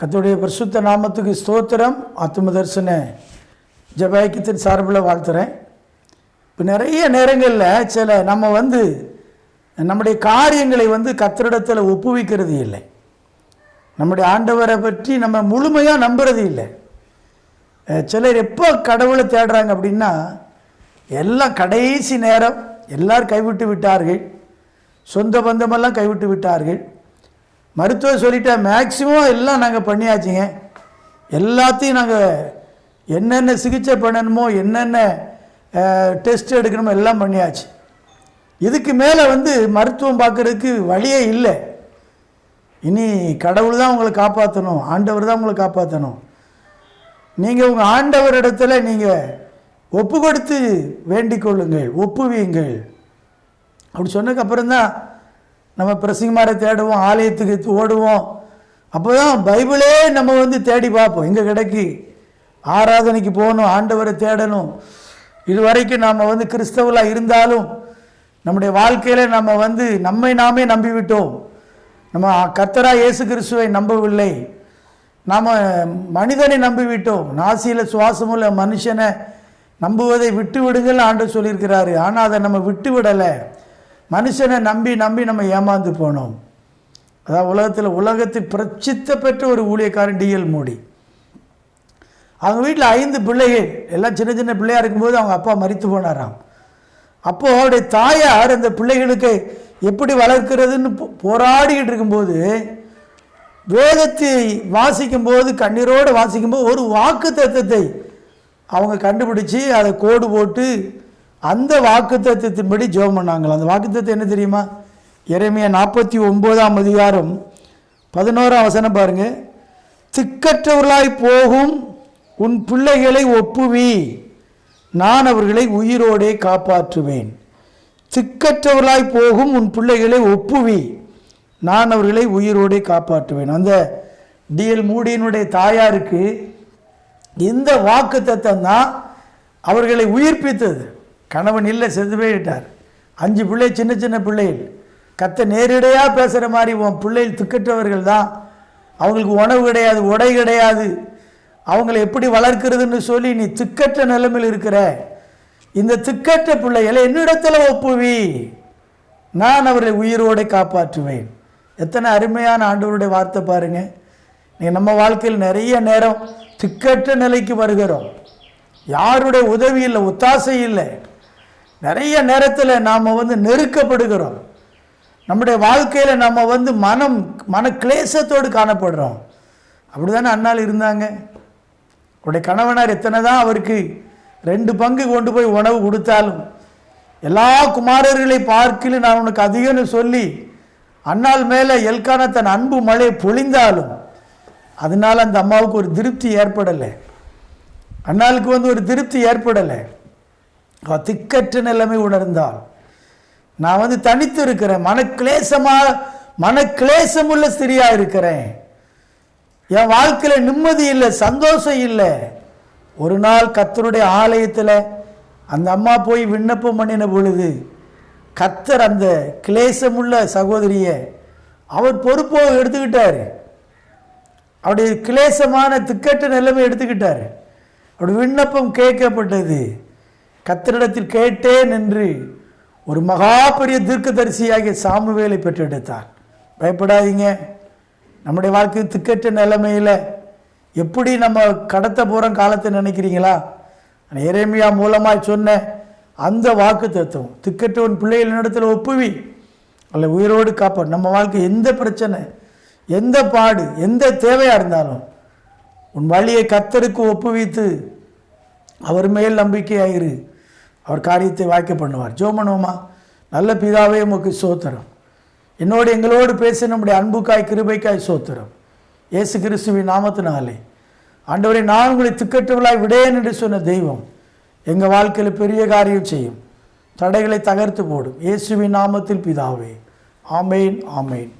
கத்துடைய பரிசுத்த நாமத்துக்கு ஸ்தோத்திரம். ஆத்தும தரிசன ஜபாய்க்கத்தின் சார்பில் வாழ்த்துறேன். இப்போ நிறைய நேரங்களில் சில நம்ம வந்து நம்முடைய காரியங்களை வந்து கத்தரிடத்தில் ஒப்புவிக்கிறது இல்லை. நம்முடைய ஆண்டவரை பற்றி நம்ம முழுமையாக நம்புறது இல்லை. சிலர் எப்போ கடவுளை தேடுறாங்க அப்படின்னா எல்லாம் கடைசி நேரம் எல்லோரும் கைவிட்டு விட்டார்கள். சொந்த பந்தமெல்லாம் கைவிட்டு விட்டார்கள். மருத்துவர் சொல்லிட்டா மேக்சிமம் எல்லாம் நாங்கள் பண்ணியாச்சுங்க. எல்லாத்தையும் நாங்கள் என்னென்ன சிகிச்சை பண்ணணுமோ என்னென்ன டெஸ்ட் எடுக்கணுமோ எல்லாம் பண்ணியாச்சு. இதுக்கு மேலே வந்து மருத்துவம் பார்க்குறதுக்கு வழியே இல்லை. இனி கடவுள் தான் உங்களை காப்பாற்றணும் ஆண்டவர் தான் உங்களை காப்பாற்றணும் நீங்கள் உங்கள் ஆண்டவரிடத்துல நீங்கள் ஒப்பு கொடுத்து வேண்டிக் கொள்ளுங்கள். ஒப்புவீங்கள் அப்படி சொன்னதுக்கப்புறம் தான் நம்ம பிரசிங்கமாரை தேடுவோம் ஆலயத்துக்கு ஓடுவோம். அப்போ தான் பைபிளே நம்ம வந்து தேடி பார்ப்போம். எங்கே கிடைக்கு? ஆராதனைக்கு போகணும் ஆண்டவரை தேடணும். இதுவரைக்கும் நாம் வந்து கிறிஸ்தவலாக இருந்தாலும் நம்முடைய வாழ்க்கையில் நம்ம வந்து நம்மை நாமே நம்பிவிட்டோம். நம்ம கத்தரா இயேசு கிறிஸ்துவை நம்பவில்லை. நாம் மனிதனை நம்பிவிட்டோம். நாசியில் சுவாசமுள்ள மனுஷனை நம்புவதை விட்டு விடுங்கள் ஆண்டு சொல்லியிருக்கிறாரு. ஆனால் அதை நம்ம விட்டு விடலை மனுஷனை நம்பி நம்பி நம்ம ஏமாந்து போனோம். அதான் உலகத்தில் உலகத்தில் பிரச்சித்த பெற்ற ஒரு ஊழியக்காரன் டிஎல் மோடி. அவங்க வீட்டில் ஐந்து பிள்ளைகள் எல்லாம் சின்ன சின்ன பிள்ளையாக இருக்கும்போது அவங்க அப்பா மறித்து போனாராம். அப்போது அவருடைய தாயார் அந்த பிள்ளைகளுக்கு எப்படி வளர்க்கிறதுன்னு போ- போராடிக்கிட்டு இருக்கும்போது வேதத்தை வாசிக்கும்போது கண்ணீரோடு வாசிக்கும்போது ஒரு வாக்கு தத்துவத்தை அவங்க கண்டுபிடிச்சி அதை கோடு போட்டு அந்த வாக்கு தத்துவத்தின்படி ஜெபம் பண்ணாங்களாம். அந்த வாக்கு தத்துவம் என்ன தெரியுமா? இறைமைய நாற்பத்தி ஒம்போதாம் அதிகாரம் பதினோராம் வசனம் பாருங்க. திக்கற்றவர்களாய் போகும் உன் பிள்ளைகளை ஒப்புவி. நான் அவர்களை உயிரோடே காப்பாற்றுவேன். திக்கற்றவர்களாய் போகும் உன் பிள்ளைகளை ஒப்புவி. நான் அவர்களை உயிரோடே காப்பாற்றுவேன். அந்த டிஎல் மூடியினுடைய தாயாருக்கு இந்த வாக்கு தத்தம் தான் அவர்களை உயிர்ப்பித்தது. கணவன் இல்லை செத்து போயிட்டார். அஞ்சு பிள்ளை சின்ன சின்ன பிள்ளைகள். கத்த நேரிடையாக பேசுகிற மாதிரி உன் பிள்ளைகள் திக்கற்றவர்கள் தான். அவங்களுக்கு உணவு கிடையாது உடை கிடையாது. அவங்களை எப்படி வளர்க்கிறதுன்னு சொல்லி நீ திக்கற்ற நிலைமையில் இருக்கிற. இந்த திக்கற்ற பிள்ளைகளை என்னிடத்தில் ஒப்புவி. நான் அவர்களை உயிரோடு காப்பாற்றுவேன். எத்தனை அருமையான ஆண்டவருடைய வார்த்தை பாருங்கள் நீ நம்ம வாழ்க்கையில் நிறைய நேரம் திக்கற்ற நிலைக்கு வருகிறோம். யாருடைய உதவி இல்லை ஒத்தாசை இல்லை. நிறைய நேரத்தில் நாம் வந்து நெருக்கப்படுகிறோம். நம்முடைய வாழ்க்கையில் நம்ம வந்து மனம் மன கிளேசத்தோடு காணப்படுறோம். அப்படி தானே அண்ணால் இருந்தாங்க. அவருடைய கணவனார் எத்தனை தான் அவருக்கு ரெண்டு பங்கு கொண்டு போய் உணவு கொடுத்தாலும் எல்லா குமாரர்களை பார்க்கல நான் உனக்கு அதிகம்னு சொல்லி அண்ணால் மேலே எல்கான தன் அன்பு மழை பொழிந்தாலும் அதனால் அந்த அம்மாவுக்கு ஒரு திருப்தி ஏற்படலை. அண்ணாளுக்கு வந்து ஒரு திருப்தி ஏற்படலை. திக்கற்ற நிலைமை உணர்ந்தால் நான் வந்து தனித்து இருக்கிறேன் மனக்லேசமா உள்ள ஸ்திரியாக இருக்கிறேன். என் வாழ்க்கையில் நிம்மதி இல்லை சந்தோஷம் இல்லை. ஒரு நாள் கத்தருடைய ஆலயத்தில் அந்த அம்மா போய் விண்ணப்பம் பண்ணின பொழுது கத்தர் அந்த கிளேசமுள்ள சகோதரியை அவர் பொறுப்போ எடுத்துக்கிட்டார். அவருடைய கிளேசமான திக்கட்ட நிலைமை எடுத்துக்கிட்டார். அவருடைய விண்ணப்பம் கேட்கப்பட்டது. கத்தரிடத்தில் கேட்டேன் என்று ஒரு மகா பெரிய தீர்க்கதரிசியாகிய சாமுவேலை பெற்றெடுத்தார். பயப்படாதீங்க. நம்முடைய வாழ்க்கை திக்கற்ற நிலைமையில் எப்படி நம்ம கடத்த போகிறோம் காலத்தை நினைக்கிறீங்களா? இறைமையா மூலமாக சொன்ன அந்த வாக்கு தத்துவம் திக்கற்றவன் பிள்ளைகள் இடத்துல ஒப்புவி அல்ல உயிரோடு காப்பாடு நம்ம வாழ்க்கை எந்த பிரச்சனை எந்த பாடு எந்த தேவையாக இருந்தாலும் உன் வழியை கத்தருக்கு ஒப்புவித்து அவர் மேல் நம்பிக்கையாயிரு. அவர் காரியத்தை வாய்க்க பண்ணுவார். ஜோமனோமா நல்ல பிதாவே உமக்கு சோத்திரம் என்னோடு எங்களோடு பேசி நம்முடைய அன்புக்காய் கிருபைக்காய் சோத்திரம் இயேசு கிறிஸ்துவின் நாமத்தினாலே. ஆண்டவரை நான் உங்களை திக்கற்றவளாய் விடேன் என்று சொன்ன தெய்வம் எங்கள் வாழ்க்கையில் பெரிய காரியம் செய்யும். தடைகளை தகர்த்து போடும். இயேசுவின் நாமத்தில் பிதாவே. ஆமேன் ஆமேன்.